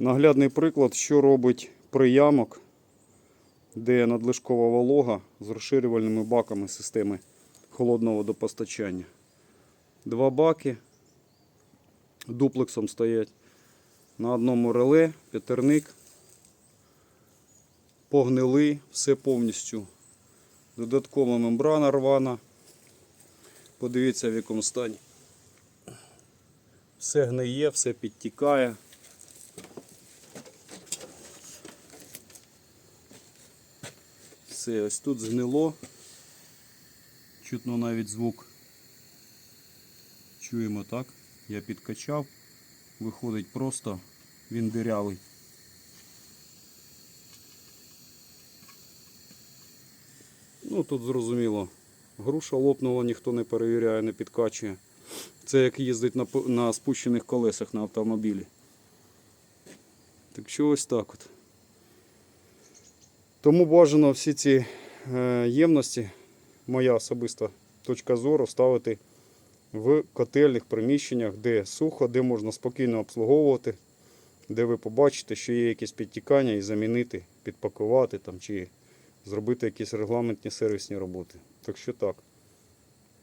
Наглядний приклад, що робить приямок, де надлишкова волога з розширювальними баками системи холодного водопостачання. Два баки дуплексом стоять. На одному реле, п'ятерник, погнилий, все повністю. Додаткова мембрана рвана. Подивіться в якому стані. Все гниє, все підтікає. Все, ось тут згнило. Чутно навіть звук. Чуємо так. Я підкачав. Виходить просто він дирявий. Ну тут зрозуміло. Груша лопнула, ніхто не перевіряє, не підкачує. Це як їздить на, на спущених колесах на автомобілі. Так що ось так от. Тому бажано всі ці е, ємності, моя особиста точка зору, ставити в котельних приміщеннях, де сухо, де можна спокійно обслуговувати, де ви побачите, що є якісь підтікання і замінити, підпакувати там, чи зробити якісь регламентні сервісні роботи. Так що так.